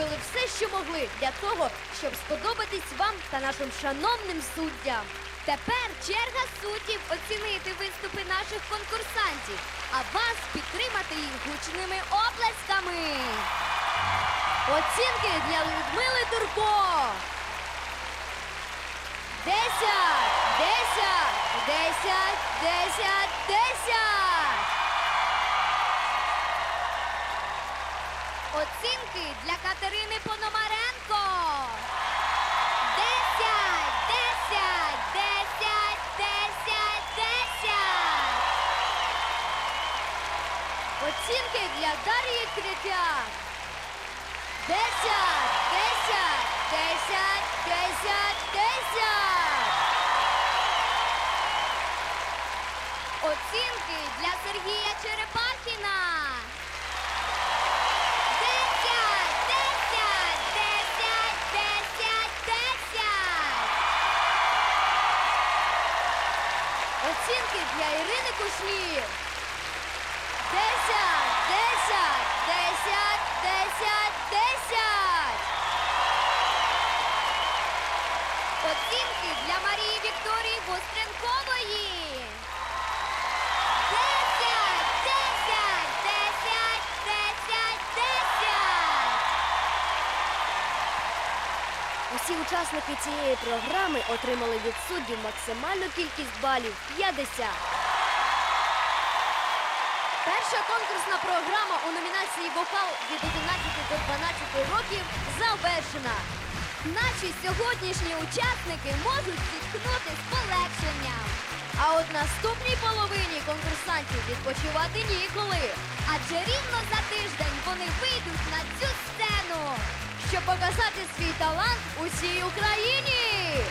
зробили все, що могли для того, щоб сподобатись вам та нашим шановним суддям. Тепер черга суддів оцінити виступи наших конкурсантів, а вас підтримати їх гучними оплесками. Оцінки для Людмили Турко. Десять, десять, десять, десять, Оцінки для Катерини Пономаренко. Десять, десять, десять, десять, десять. Оцінки для Дар'ї Третяк. Десять, десять, десять, десять, десять. Оцінки для Сергія Черепахіна. Оцінки для Ірини Кушнір. Десять, десять, десять, десять, десять. Оцінки для Марії Вікторії Востренкової. Усі учасники цієї програми отримали від суддів максимальну кількість балів 50. Перша конкурсна програма у номінації Вокал від 11 до 12 років завершена. Наші сьогоднішні учасники можуть зіткнути з полегшенням. А от наступній половині конкурсантів відпочивати ніколи. Щоб показати свій талант усій Україні.